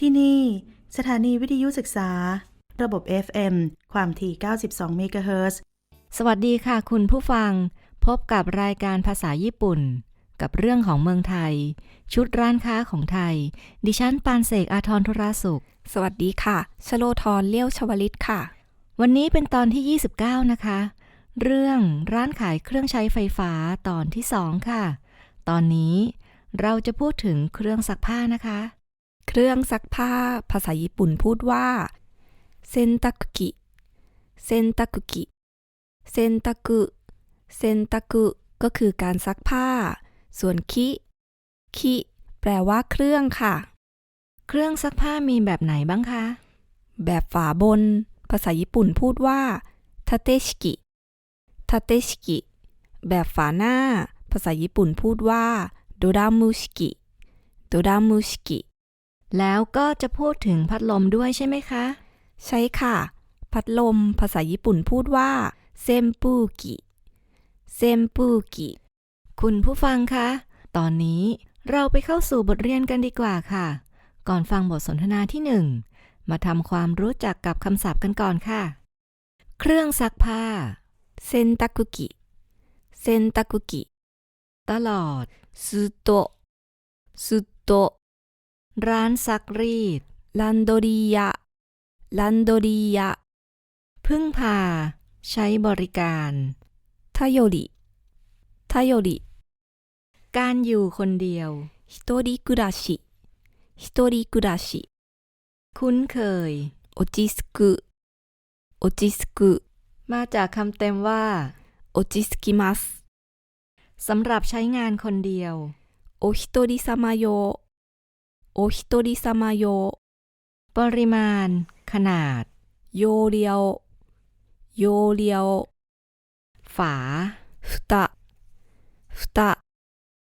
ที่นี่ สถานีวิทยุศึกษา ระบบ FM ความถี่ 92 เมกะเฮิรตซ์สวัสดีค่ะคุณผู้ฟัง พบกับรายการภาษาญี่ปุ่น กับเรื่องของเมืองไทย ชุดร้านค้าของไทย ดิฉันปานเสกอาทรธุราสุข สวัสดีค่ะ ชโลทรเลี้ยวชวลิตค่ะ วันนี้เป็นตอนที่ 29 นะคะ เรื่องร้านขายเครื่องใช้ไฟฟ้าตอนที่2ค่ะ ตอนนี้เราจะพูดถึงเครื่องซักผ้านะคะ เครื่องซักผ้า ภาษาญี่ปุ่นพูดว่าเซนตักุกิเซนตักุกิเซนตักุเซนตักุก็คือการซักผ้า ส่วนคิ คิ แปลว่าเครื่องค่ะ เครื่องซักผ้ามีแบบไหนบ้างคะ แบบฝาบน ภาษาญี่ปุ่นพูดว่าทาเตชิกิทาเตชิกิ แบบฝาหน้า ภาษาญี่ปุ่นพูดว่าโดรามุชิกิโดรามุชิกิ แล้วก็จะพูดถึงพัดลมด้วยใช่ไหมคะ ใช่ค่ะ พัดลมภาษาญี่ปุ่นพูดว่าเซมปูกิเซมปูกิคุณผู้ฟังคะ ตอนนี้เราไปเข้าสู่บทเรียนกันดีกว่าค่ะ ก่อนฟังบทสนทนาที่หนึ่งมาทำความรู้จักกับคำศัพท์กันก่อนค่ะ เครื่องซักผ้าเซนตักุกิเซนตักุกิตลอดสุโตสุโต ร้านซักรีดลันโดดียะลันโดดียะพึ่งพา ใช้บริการทาโยริทาโยริการอยู่คนเดียวฮิโตริกราชิฮิโตริกราชิคุ้นเคยโอจิสกุโอจิสกุมาจากคำเต็มว่าโอจิสกิมัสสำหรับใช้งานคนเดียวโอฮิโตริซามายโย โอฮิโตริซามาโย ปริมาณ ขนาด โยเรียว โยเรียว ฝาฟตะฟุตะ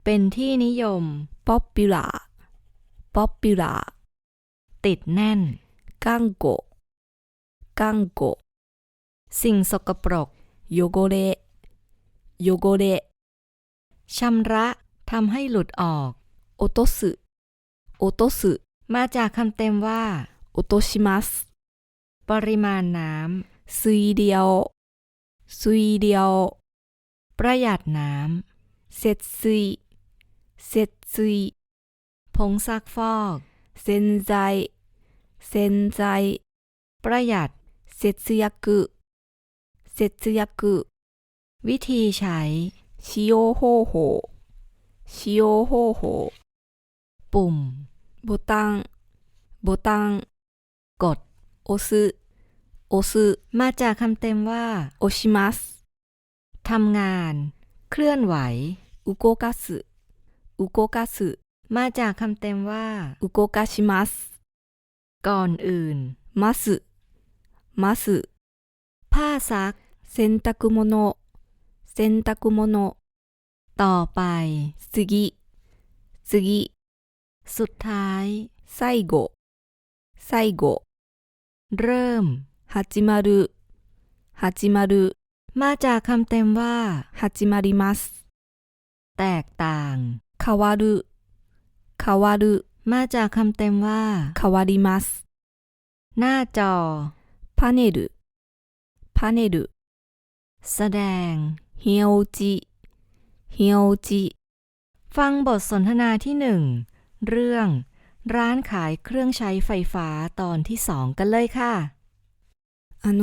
เป็นที่นิยมป๊ popular popular ติดแน่น กังโก กังโก สิ่งสกปรก โยโกเร โยโกเรชำระทำให้หลุดออก โอโตสึ โอโตสึมาจากคำเต็มว่าโอโตชิมัสปริมาณน้ำซุยเดียวซุยเดียว ประหยัดน้ำเซตซุยเซตซุยผงซักฟอกเซนไซเซนไซประหยัดเซตซึยกุเซตซึยกุวิธีใช้ชิโอโฮโฮชิโอโฮโฮ ปุ่ม ボタンボタン กด 押す押す มาจากคำเต็มว่า 押します ทำงาน เคลื่อนไหว 動かす動かす มาจากคำเต็มว่า 動かします ก่อนอื่น ますます ผ้าซัก 洗濯物洗濯物 ต่อไป 次次 สุ สุดท้ายไซโกไซโกเริ่มฮัจิมารุฮัจิมารุมาจากคำเต็มว่าฮัจิมาริมัสแตกต่างคาวารุคาวารุมาจากคำเต็มว่าคาวาริมัสหน้าจอพาเนลุพาเนลุแสดงเฮียอจิเฮียอจิฟังบทสนทนาที่หนึ่ง เรื่อง ร้านขายเครื่องใช้ไฟฟ้าตอนที่สองกันเลยค่ะあの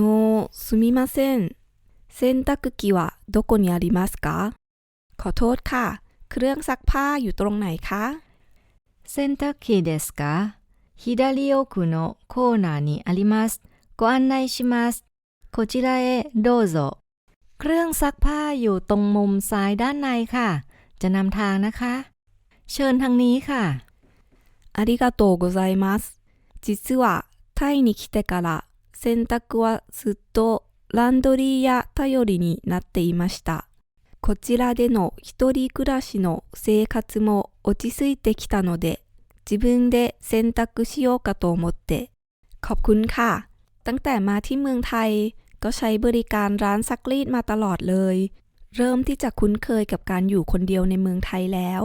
すみません洗濯機はどこにありますかขอโทษค่ะ เครื่องซักผ้าอยู่ตรงไหนคะ洗濯機ですか左奥のコーナーにあります。ご案内します。こちらへどうぞ。เครื่องซักผ้าอยู่ตรงมุมซ้ายด้านในค่ะ จะนำทางนะคะ เชิญทางนี้ค่ะ ありがとうございます。実はタイに来てから洗濯はずっとランドリーや頼りになっていました。こちらでの一人暮らしの生活も落ち着いてきたので、自分で洗濯しようかと思って。ขอบคุณค่ะ ตั้งแต่มาที่เมืองไทย ก็ใช้บริการร้านซักรีดมาตลอดเลย เริ่มที่จะคุ้นเคยกับการอยู่คนเดียวในเมืองไทยแล้ว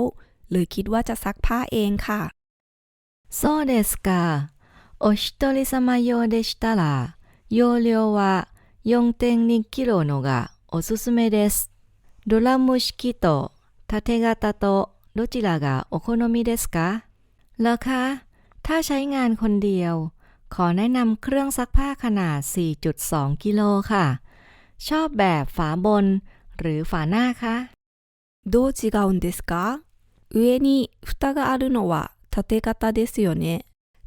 เลยคิดว่าจะซักผ้าเองค่ะ そうですか。お一人様用でしたら、容量は4.2キロのがおすすめです。ドラム式と縦型とどちらがお好みですかเหรอคะ ถ้าใช้งานคนเดียว ขอแนะนำเครื่องซักผ้าขนาด 4.2 กิโลค่ะ ชอบแบบฝาบน หรือฝาหน้าคะ どう違うんですか上に蓋があるのは 縦型ですよね。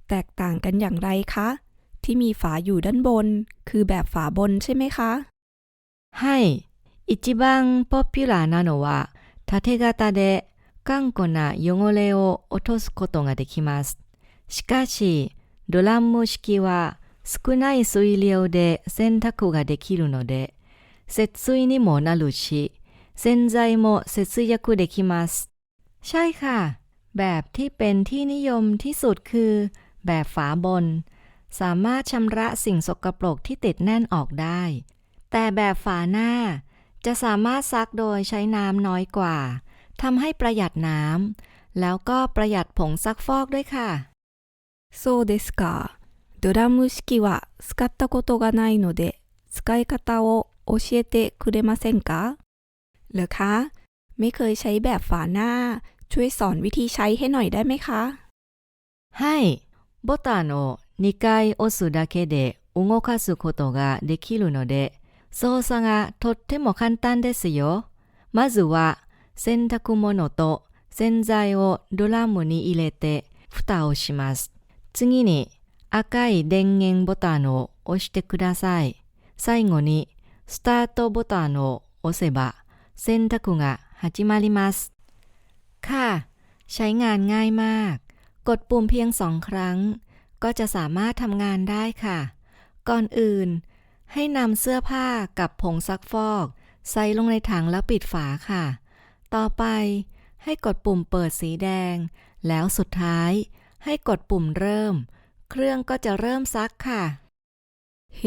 แตกต่างกันอย่างไรคะ ที่มีฝาอยู่ด้านบน คือแบบฝาบนใช่ไหมคะ はい。一番ポピュラーなのは縦型で頑固な汚れを落とすことができます。しかし、ドラム式は少ない水量で洗濯ができるので、節水にもなるし、洗剤も節約できます。ใช่ค่ะ แบบที่เป็นที่นิยมที่สุดคือ แบบฝาบน สามารถชำระสิ่งสกปรกที่ติดแน่นออกได้ แต่แบบฝาหน้า จะสามารถซักโดยใช้น้ำน้อยกว่าทำให้ประหยัดน้ำแล้วก็ประหยัดผงซักฟอกด้วยค่ะ そうですか。ドラム式は使ったことがないので、使い方を教えてくれませんかเหรอคะ ไม่เคยใช้แบบฝาหน้า ช่วยสอนวิธีใช้ให้หน่อยได้ไหมคะ はいボタンを2回押すだけで動かすことができるので操作がとっても簡単ですよまずは洗濯物と洗剤をドラムに入れて蓋をします次に赤い電源ボタンを押してください最後にスタートボタンを押せば洗濯が始まります ค่ะ ใช้งานง่ายมาก กดปุ่มเพียงสองครั้ง ก็จะสามารถทำงานได้ค่ะ ก่อนอื่น ให้นำเสื้อผ้ากับผงซักฟอก ใส่ลงในถังแล้วปิดฝาค่ะ ต่อไป ให้กดปุ่มเปิดสีแดง แล้วสุดท้าย ให้กดปุ่มเริ่ม เครื่องก็จะเริ่มซักค่ะ へ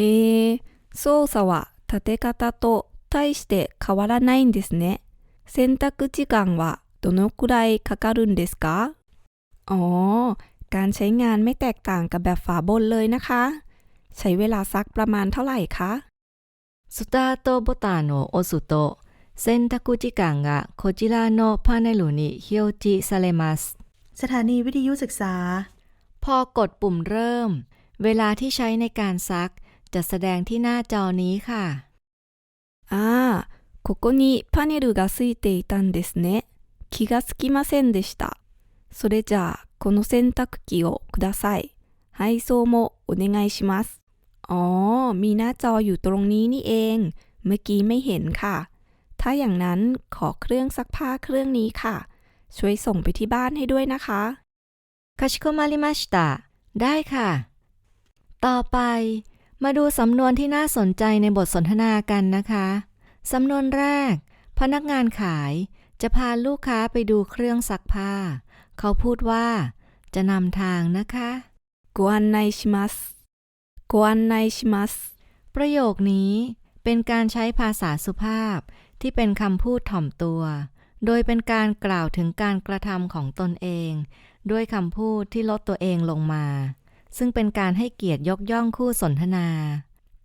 え、操作は縦型と大して変わらないんですね。洗濯時間は どのくらいかかるんですかอ๋อ การใช้งานไม่แตกต่างกับแบบฝาบนเลยนะคะ ใช้เวลาซักประมาณเท่าไหร่คะ スタートボタンを押すと洗濯時間がこちらのパネルに表示されます สถานีวิทยุศึกษา พอกดปุ่มเริ่ม เวลาที่ใช้ในการซัก จะแสดงที่หน้าจอนี้ค่ะ ああ、ここにパネルがついていたんですね。 気がつきませんでした。それじゃあ、この洗濯機をください。配送もお願いします。อ๋อ มีหน้าจออยู่ตรงนี้นี่เอง เมื่อกี้ไม่เห็นค่ะ ถ้าอย่างนั้นขอเครื่องซักผ้าเครื่องนี้ค่ะ ช่วยส่งไปที่บ้านให้ด้วยนะคะ かしこまりました ได้ค่ะ ต่อไป มาดูสำนวนที่น่าสนใจในบทสนทนากันนะคะ สำนวนแรก พนักงานขาย จะพาลูกค้าไปดูเครื่องซักผ้า เขาพูดว่า จะนำทางนะคะกวนไนชิมัสกวนไนชิมัสประโยคนี้เป็นการใช้ภาษาสุภาพที่เป็นคำพูดถ่อมตัว โดยเป็นการกล่าวถึงการกระทำของตนเอง ด้วยคำพูดที่ลดตัวเองลงมา ซึ่งเป็นการให้เกียรติยกย่องคู่สนทนา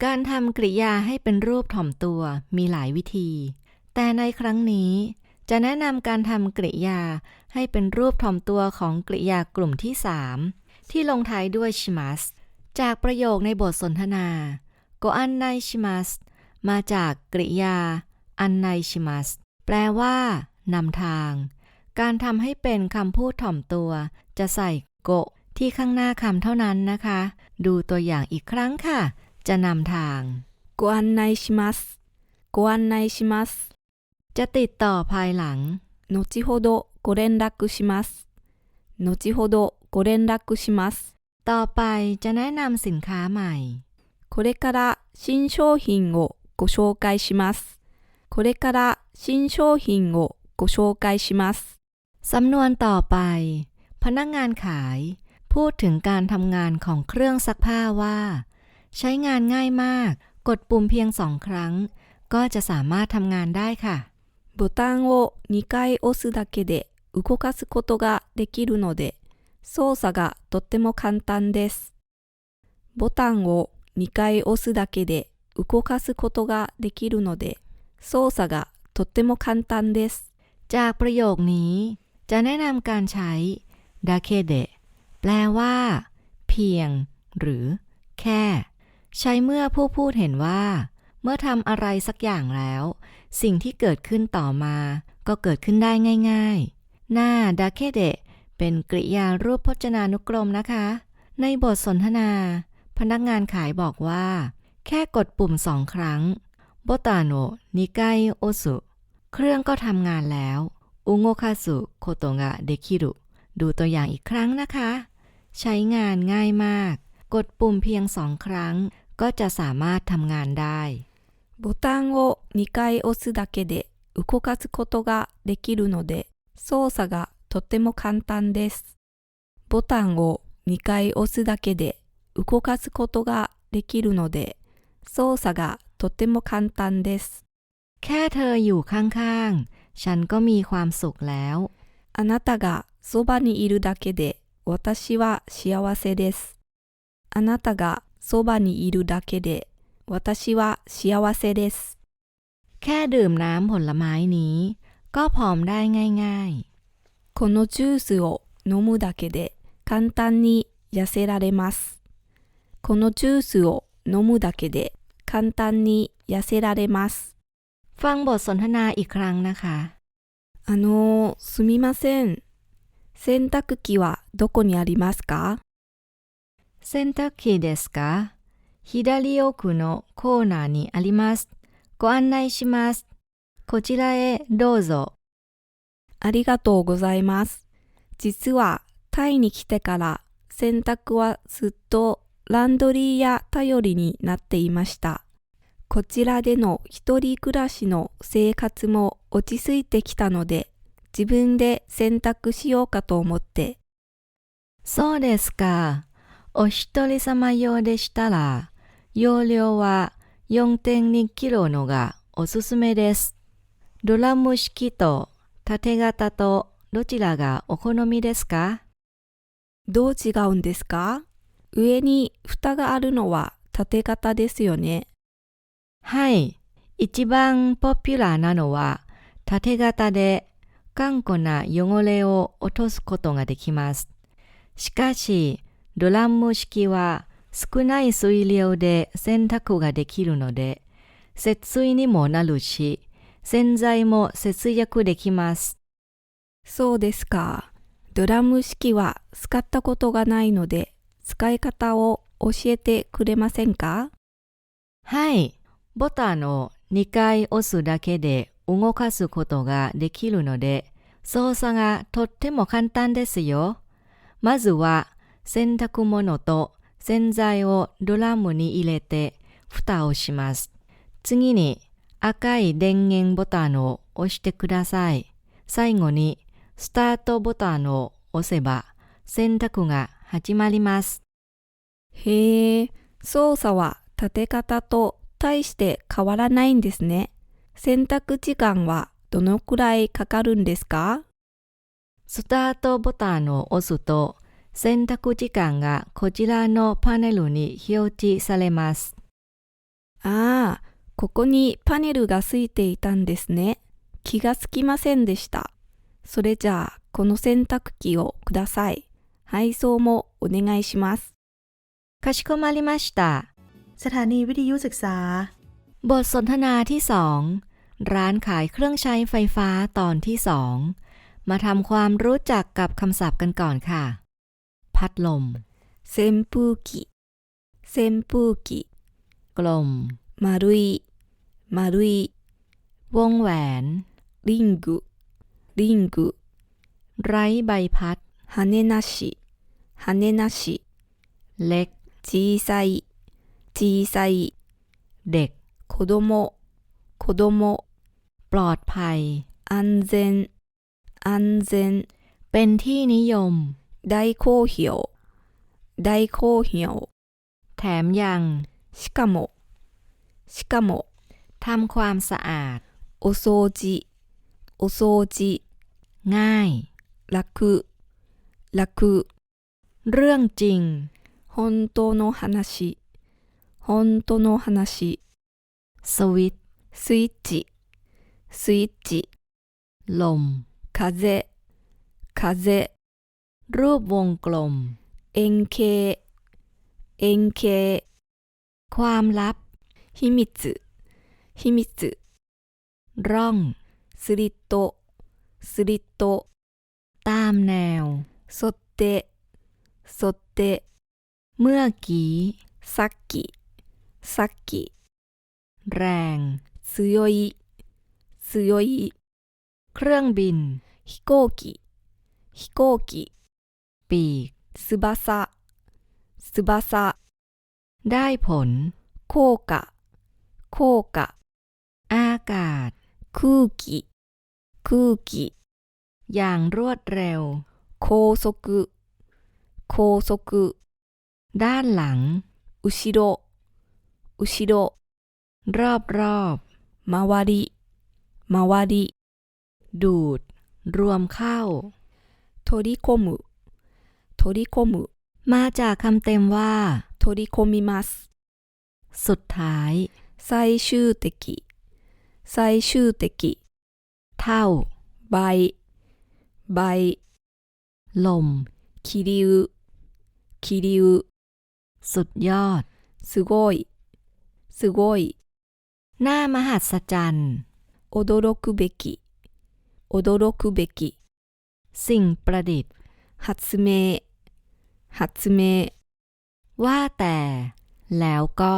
การทำกริยาให้เป็นรูปถ่อมตัวมีหลายวิธี แต่ในครั้งนี้ จะแนะนำการทำกริยาให้เป็นรูปถ่อมตัวของกริยากลุ่มที่ 3 ที่ลงท้ายด้วยชิมัสจากประโยคในบทสนทนาโกอันไนชิมัสมาจากกริยา อันไนชิมัสแปลว่านำทาง การทำให้เป็นคำพูดถ่อมตัว จะใส่โกที่ข้างหน้าคำเท่านั้นนะคะ ดูตัวอย่างอีกครั้งค่ะ จะนำทางกวนไนชิมัสกวนไนชิมัส จะติดต่อภายหลัง 後ほどご連絡します。後ほどご連絡します。 ต่อไปจะแนะนำสินค้าใหม่ これから新商品をご紹介します。これから新商品をご紹介します。 สำนวนต่อไป พนักงานขาย พูดถึงการทำงานของเครื่องซักผ้าว่า ใช้งานง่ายมาก กดปุ่มเพียงสองครั้ง ก็จะสามารถทำงานได้ค่ะ ボタンを2回押すだけで動かすことができるので、 操作がとっても簡単です。ボタンを2回押すだけで動かすことができるので、操作がとっても簡単です。 จากประโยคนี้ จะแนะนำการใช้ดาเคเดะแปลว่า เพียง หรือ แค่ ใช้เมื่อผู้พูดเห็นว่า เมื่อทำอะไรสักอย่างแล้ว สิ่งที่เกิดขึ้นต่อมา ก็เกิดขึ้นได้ง่าย ๆ หน้าดาเคเดะเป็นกริยารูปพจนานุกรมนะคะ ในบทสนทนา พนักงานขายบอกว่า แค่กดปุ่มสองครั้งโบตาโนนิไกโอสุเครื่องก็ทำงานแล้ว อุโงคาสุโคโตงะเดคิรุดูตัวอย่างอีกครั้งนะคะ ใช้งานง่ายมาก กดปุ่มเพียงสองครั้ง ก็จะสามารถทำงานได้ ボタンを2回押すだけで動かすことができるので、操作がとっても簡単です。ボタンを2回押すだけで動かすことができるので、操作がとっても簡単です。 แค่เธออยู่ข้างๆ ฉันก็มีความสุขแล้ว あなたがそばにいるだけで私は幸せです。あなたがそばにいるだけで 私は幸せです。แค่ดื่มน้ำผลไม้นี้ ก็ผอมได้ง่ายๆこのジュースを飲むだけで簡単に痩せられます。このジュースを飲むだけで簡単に痩せられます。ฟังบทสนทนาอีกครั้งนะคะ。あの、すみません。洗濯機はどこにありますか洗濯機ですか左奥のコーナーにあります。ご案内します。こちらへどうぞ。ありがとうございます。実はタイに来てから洗濯はずっとランドリーや頼りになっていました。こちらでの一人暮らしの生活も落ち着いてきたので、自分で洗濯しようかと思って、そうですか。お一人様用でしたら、容量は4.2キロのがおすすめです。ドラム式と縦型とどちらがお好みですか？どう違うんですか？上に蓋があるのは縦型ですよね。はい。一番ポピュラーなのは縦型で頑固な汚れを落とすことができます。しかし、ドラム式は少ない水量で洗濯ができるので、節水にもなるし、洗剤も節約できます。そうですか。ドラム式は使ったことがないので、使い方を教えてくれませんか？はい。ボタンを2回押すだけで動かすことができるので、操作がとっても簡単ですよ。まずは洗濯物と洗剤をドラムに入れて蓋をします。次に赤い電源ボタンを押してください。最後にスタートボタンを押せば洗濯が始まります。へえ、操作は縦型と大して変わらないんですね。洗濯時間はどのくらいかかるんですか？スタートボタンを押すと洗濯時間がこちらのパネルに表示されます。ああ、ここにパネルがついていたんですね。気がつきませんでした。それじゃあ、この洗濯機をください。配送もお願いします。かしこまりました。 สถานีวิทยุศึกษา บทสนทนาที่สองร้านขายเครื่องใช้ไฟฟ้าตอนที่สองมาทำความรู้จักกับคำศัพท์กันก่อนค่ะ พัดลมเซมปูกิเซมปูกิกลม มารุย มารุยวงแหวนริงกุริงกุไร้ใบพัดฮาเนนาชิฮาเนนาชิเล็กจีไซจีไซเด็กโคโดโมโคโดโมปลอดภัยอันเซนอันเซนเป็นที่นิยม 大好評、大好評、 แถมยัง しかも、しかも、 ทำความสะอาด お掃除、お掃除、 ง่าย 楽、楽、 เรื่องจริง 本当の話本当の話 สวิตช์ スイッチスイッチ ลม 風風 รูปวงกลม NK NK ความลับฮิมิตฮิมิตร่องสริโตสริโตตามแนวสดเตสดเตเมื่อกี้สักกิสักกิแรงซุยอยซุยอยเครื่องบินฮิโกกิฮิโกกิ ปีกซึบาซะซึบาซะได้ผล โคกะ โคกะ อากาศ คูกิคูกิอย่างรวดเร็ว โคโซกุโคโซกุด้านหลัง อุชิโดอุชิโดรอบรอบมาวาดิมาวาดิดูด รวมเข้า โทดิโคมุ โทริโคมุมาจากคำเต็มว่าโทริโคมิมัสสุดท้ายไซชูเตกิไซชูเตกิ เท่า ใบ ใบ ลม คิริว คิริว สุดยอดสุโกยสุโกยหน้ามหัศจรรย์โอโดโรคุเบกิโอโดโรคุเบกิ สิ่งประดิษฐ์ ฮัตสึเม 発明発明 ว่าแต่ แล้วก็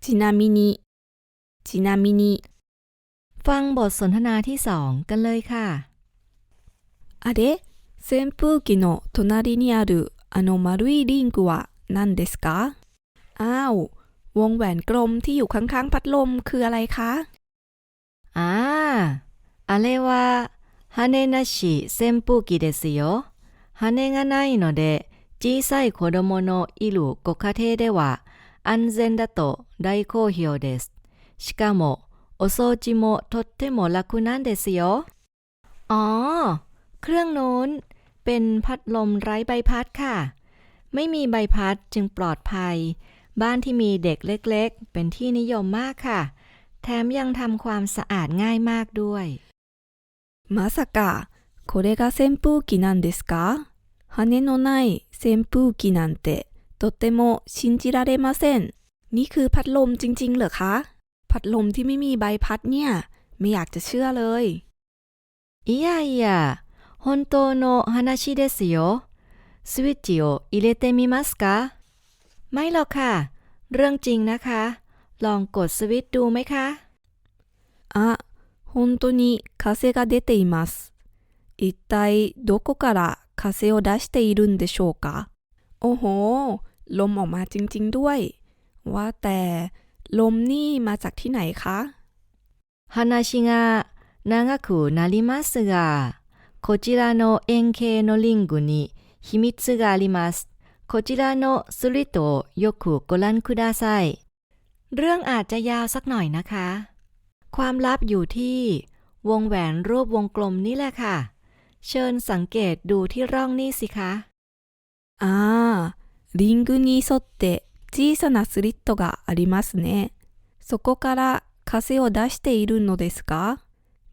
ちなみにちなみに ฟังบทสนทนาที่สองกันเลยค่ะ あれ扇風機の隣にあるあの丸いリングは何ですかอ้าว วงแหวนกลมที่อยู่ข้างๆพัดลมคืออะไรคะ อ่าあれは羽なし扇風機ですよ。羽がないので、 小さい子供のいるご家庭では安全だと大好評です。しかも、お掃除もとっても楽なんですよ。อ๋อ เครื่องโน้น เป็นพัดลมไร้ใบพัดค่ะ ไม่มีใบพัดจึงปลอดภัย บ้านที่มีเด็กเล็กๆ เป็นที่นิยมมากค่ะ แถมยังทำความสะอาดง่ายมากด้วย まさか、これが扇風機なんですか羽のない 扇風機なんて、とても信じられません。นี่คือพัดลมจริงๆเหรอคะ พัดลมที่ไม่มีใบพัดเนี่ย ไม่อยากจะเชื่อเลย いやいや、本当の話ですよ。スイッチを入れてみますかไม่หรอกค่ะ เรื่องจริงนะคะ ลองกดสวิตช์ดูไหมคะ あ、本当に風が出ています。一体どこから 風を出しているんでしょうかโอ้โห ลมออกมาจริงๆด้วย ว่าแต่ลมนี่มาจากที่ไหนคะ 話が長くなりますが、こちらの円形のリングに秘密があります。こちらのスリットをよくご覧ください。เรื่องอาจจะยาวสักหน่อยนะคะ ความลับอยู่ที่ วงแหวนรูปวงกลมนี่แหละค่ะ เชิญสังเกตดูที่ร่องนี่สิคะ ああ、リングに沿って小さなスリットがありますね。そこから風を出しているのですか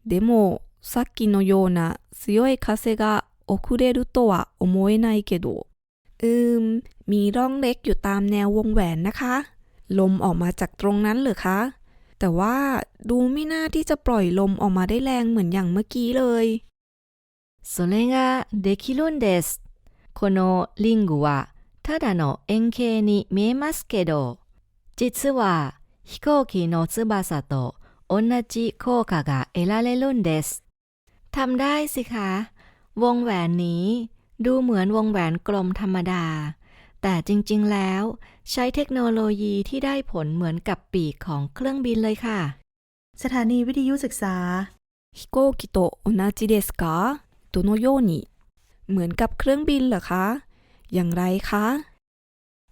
でも、さっきのような強い風が遅れるとは思えないけど。うーม มีร่องเล็กอยู่ตามแนววงแหวนนะคะ ลมออกมาจากตรงนั้นเหรือคะ แต่ว่าดูไม่น่าที่จะปล่อยลมออกมาได้แรงเหมือนอย่างเมื่อกี้เลย それができるんです。このリングはただの円形に見えますけど、実は飛行機の翼と同じ効果が得られるんです。ทำได้สิคะ วงแหวนนี้ ดูเหมือนวงแหวนกลมธรรมดา แต่จริงๆแล้ว ใช้เทคโนโลยีที่ได้ผลเหมือนกับปีกของเครื่องบินเลยค่ะ สถานีวิทยุศึกษา 飛行機と同じですか どのようにเหมือนกับเครื่องบินเหรอคะ อย่างไรคะ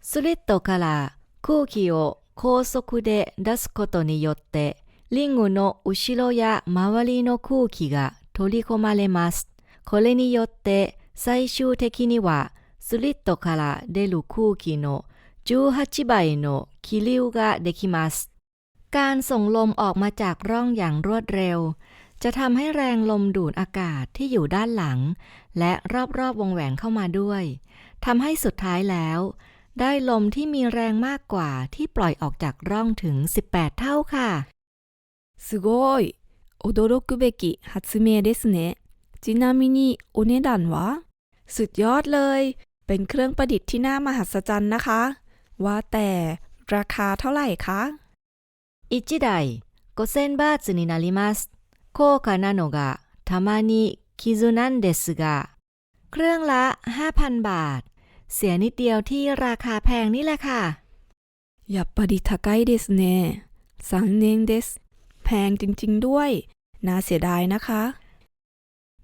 スリットから空気を高速で出すことによって、リングの後ろや周りの空気が取り込まれます。これによって最終的には スリットから出る空気の18倍の気流ができます。การส่งลมออกมาจากร่องอย่างรวดเร็ว จะทำให้แรงลมดูดอากาศที่อยู่ด้านหลัง และรอบๆวงแหวนเข้ามาด้วยทำให้สุดท้ายแล้ว ได้ลมที่มีแรงมากกว่าที่ปล่อยออกจากร่องถึง 18 เท่าค่ะ すごい驚くべき発明ですね。ちなみにお値段はสุดยอดเลย เป็นเครื่องประดิษฐ์ที่น่ามหัศจรรย์นะคะ ว่าแต่ราคาเท่าไหร่คะ 1台5000バーツになります。 高価なのがたまに傷なんですが、เครื่องละ 5,000 บาท เสียนิดเดียวที่ราคาแพงนี่แหละค่ะ やっぱり高いですね。残念です。แพงจริงๆด้วย น่าเสียดายนะคะ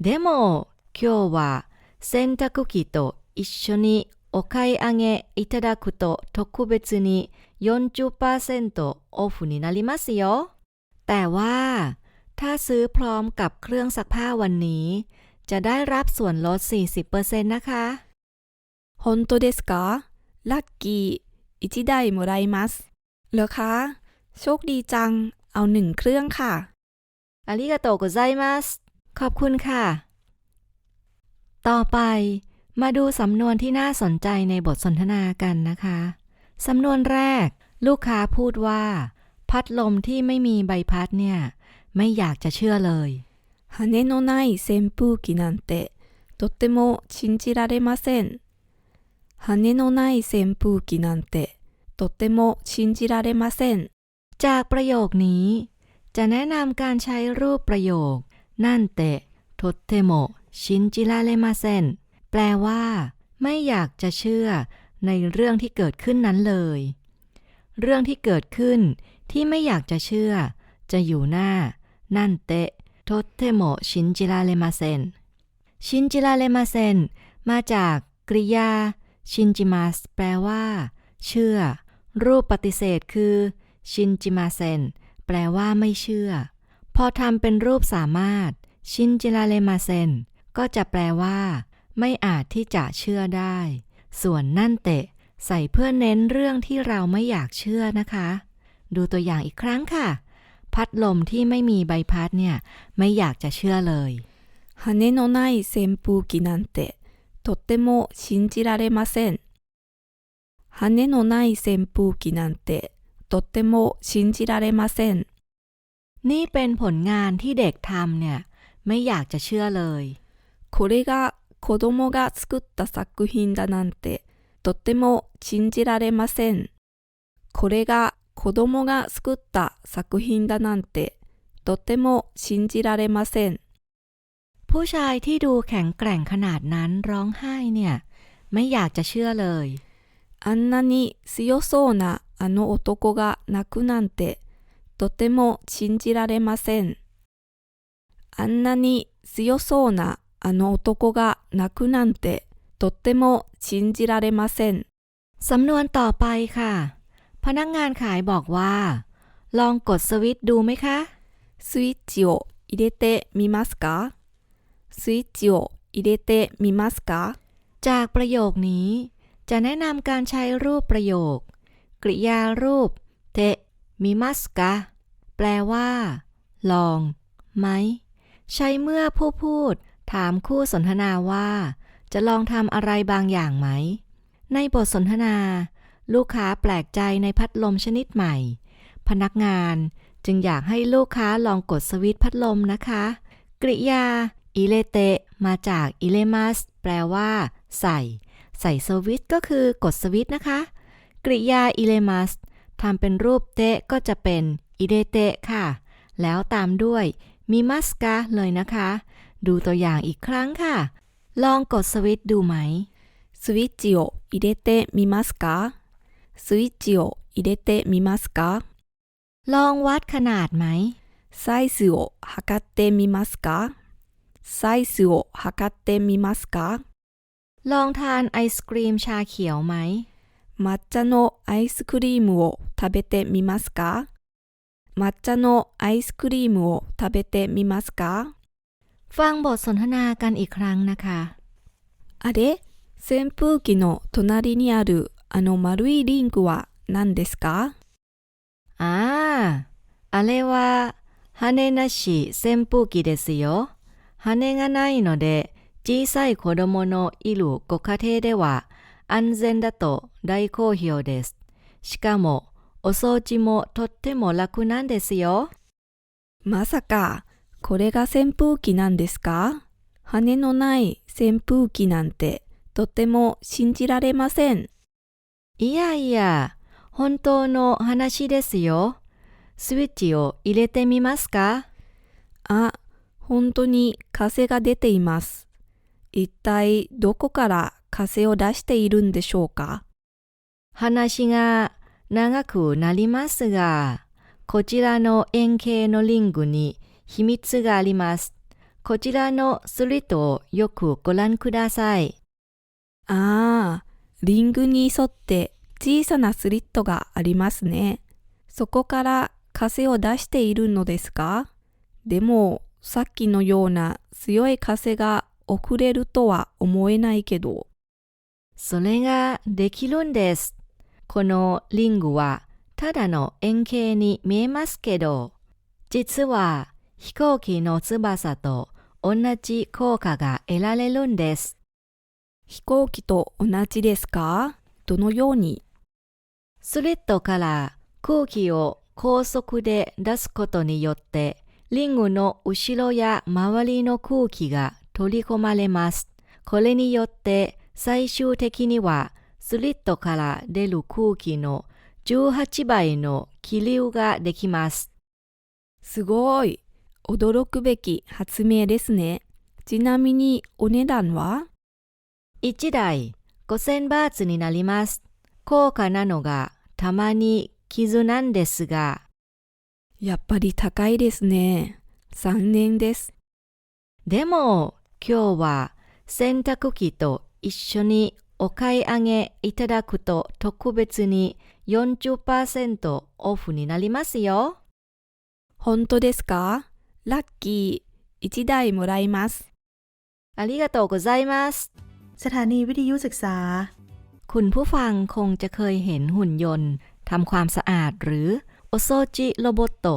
でも今日は洗濯機と一緒にお買い上げいただくと特別に40%オフになりますよ。แต่ว่า ถ้าซื้อพร้อมกับเครื่องซักผ้าวันนี้ จะได้รับส่วนลด 40%นะคะ 本当ですかラッキー1台もらいますเหรอคะ โชคดีจัง เอาหนึ่งเครื่องค่ะ อาริกาโตโกไซมัส ขอบคุณค่ะ ต่อไป มาดูสำนวนที่น่าสนใจในบทสนทนากันนะคะ สำนวนแรก ลูกค้าพูดว่า พัดลมที่ไม่มีใบพัดเนี่ย ไม่อยากจะเชื่อเลย 羽のない扇風機なんてとっても信じられません。羽のない扇風機なんてとっても信じられません。 จากประโยคนี้ จะแนะนำการใช้รูปประโยค นั่นเตะทดเทโมชินจิราเลมาเซนแปลว่า ไม่อยากจะเชื่อในเรื่องที่เกิดขึ้นนั้นเลย เรื่องที่เกิดขึ้นที่ไม่อยากจะเชื่อ จะอยู่หน้า นั่นเตะทดเทโมชินจิราเลมาเซนชินจิราเลมาเซนมาจากกริยาชินจิมัสแปลว่า เชื่อ รูปปฏิเสธคือชินจิมาเซนแปลว่าไม่เชื่อ พอทำเป็นรูปสามารถ ชินจิลาเลมาเซนก็จะแปลว่า ไม่อาจที่จะเชื่อได้ ส่วนนั่นเตะ ใส่เพื่อเน้นเรื่องที่เราไม่อยากเชื่อนะคะ ดูตัวอย่างอีกครั้งค่ะ พัดลมที่ไม่มีใบพัดเนี่ย ไม่อยากจะเชื่อเลย 羽のない扇風機なんてとっても信じられません。羽のない扇風機なんてとっても信じられません。 นี่เป็นผลงานที่เด็กทำเนี่ย ไม่อยากจะเชื่อเลย これが子供が作った作品だなんてとっても信じられません。これが 子供が作った作品だなんてとっても信じられません。 ผู้ชายที่ดูแข็งแกร่งขนาดนั้นร้องไห้เนี่ย ไม่อยากจะเชื่อเลย あんなに強そうなあの男が泣くなんてとても信じられません。あんなに強そうなあの男が泣くなんてとっても信じられません。 สำนวนต่อไปค่ะ พนักงานขายบอกว่า ลองกดสวิตช์ดูไหมคะ スイッチを入れてみますかスイッチを入れてみますか จากประโยคนี้ จะแนะนำการใช้รูปประโยค กริยารูป เตะมิมัสกะ แปลว่า ลอง ไหม ใช้เมื่อผู้พูด ถามคู่สนทนาว่า จะลองทำอะไรบางอย่างไหม ในบทสนทนา ลูกค้าแปลกใจในพัดลมชนิดใหม่ พนักงานจึงอยากให้ลูกค้าลองกดสวิตช์พัดลมนะคะ กริยาอิเลเตมาจากอิเลมัสแปลว่า ใส่ ใส่สวิตช์ก็คือกดสวิตช์นะคะ กริยาอิเลมัสทำเป็นรูปเตก็จะเป็นอิเลเตค่ะ แล้วตามด้วยมีมัสกาเลยนะคะ ดูตัวอย่างอีกครั้งค่ะ ลองกดสวิตช์ดูไหมสวิตช์โออิเลเตะมีมัสกา ますかスイッチを入れてみますか ลองวัดขนาดไหม サイズを測ってみますかサイズを測ってみますか ลองทานไอศกรีมชาเขียวไหม 抹茶のアイスクリームを食べてみますか抹茶のアイスクリームを食べてみますか ฟังบทสนทนากันอีกครั้งนะคะ あれ 扇風機の隣にある あの丸いリングは何ですか？ああ、あれは羽なし扇風機ですよ。羽がないので、小さい子供のいるご家庭では安全だと大好評です。しかも、お掃除もとっても楽なんですよ。まさか、これが扇風機なんですか？羽のない扇風機なんてとても信じられません。いやいや、本当の話ですよ。スイッチを入れてみますか？あ、本当に風が出ています。一体どこから風を出しているんでしょうか？話が長くなりますが、こちらの円形のリングに秘密があります。こちらのスリットをよくご覧ください。ああ、リングに沿って小さなスリットがありますね。そこから風を出しているのですかでも、さっきのような強い風が送れるとは思えないけど。それができるんです。このリングはただの円形に見えますけど、実は飛行機の翼と同じ効果が得られるんです。飛行機と同じですか？どのように？スリットから空気を高速で出すことによって、リングの後ろや周りの空気が取り込まれます。これによって最終的にはスリットから出る空気の18倍の気流ができます。すごい驚くべき発明ですね。ちなみにお値段は？1台5000バーツになります。高価なのがたまに傷なんですが、やっぱり高いですね。残念です。でも今日は洗濯機と一緒にお買い上げいただくと特別に40%オフになりますよ。本当ですか？ラッキー。1台もらいます。ありがとうございます。 สถานีวิทยุศึกษา คุณผู้ฟังคงจะเคยเห็นหุ่นยนต์ทำความสะอาดหรือโอโซจิโรโบโต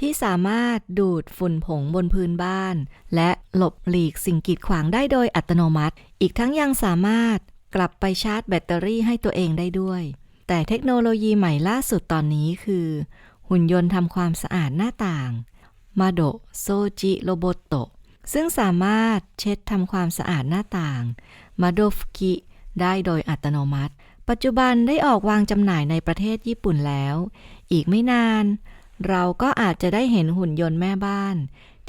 ที่สามารถดูดฝุ่นผงบนพื้นบ้าน และหลบหลีกสิ่งกีดขวางได้โดยอัตโนมัติ อีกทั้งยังสามารถกลับไปชาร์จแบตเตอรี่ให้ตัวเองได้ด้วย แต่เทคโนโลยีใหม่ล่าสุดตอนนี้คือ หุ่นยนต์ทำความสะอาดหน้าต่างมาโดโซจิโรโบโตซึ่งสามารถเช็ดทำความสะอาดหน้าต่าง มาโดฟกิได้โดยอัตโนมัติ ปัจจุบันได้ออกวางจำหน่ายในประเทศญี่ปุ่นแล้ว อีกไม่นาน เราก็อาจจะได้เห็นหุ่นยนต์แม่บ้าน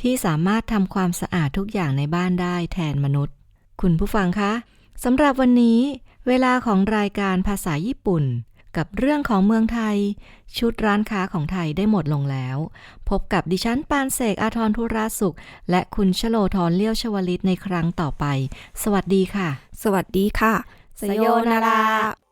ที่สามารถทำความสะอาดทุกอย่างในบ้านได้แทนมนุษย์ คุณผู้ฟังคะสำหรับวันนี้ เวลาของรายการภาษาญี่ปุ่น กับเรื่องของเมืองไทย ชุดร้านค้าของไทยได้หมดลงแล้ว พบกับดิฉันปานเสกอาทรธุราสุข และคุณชโลธรเลี้ยวชวลิตในครั้งต่อไป สวัสดีค่ะ สวัสดีค่ะ สโยนารา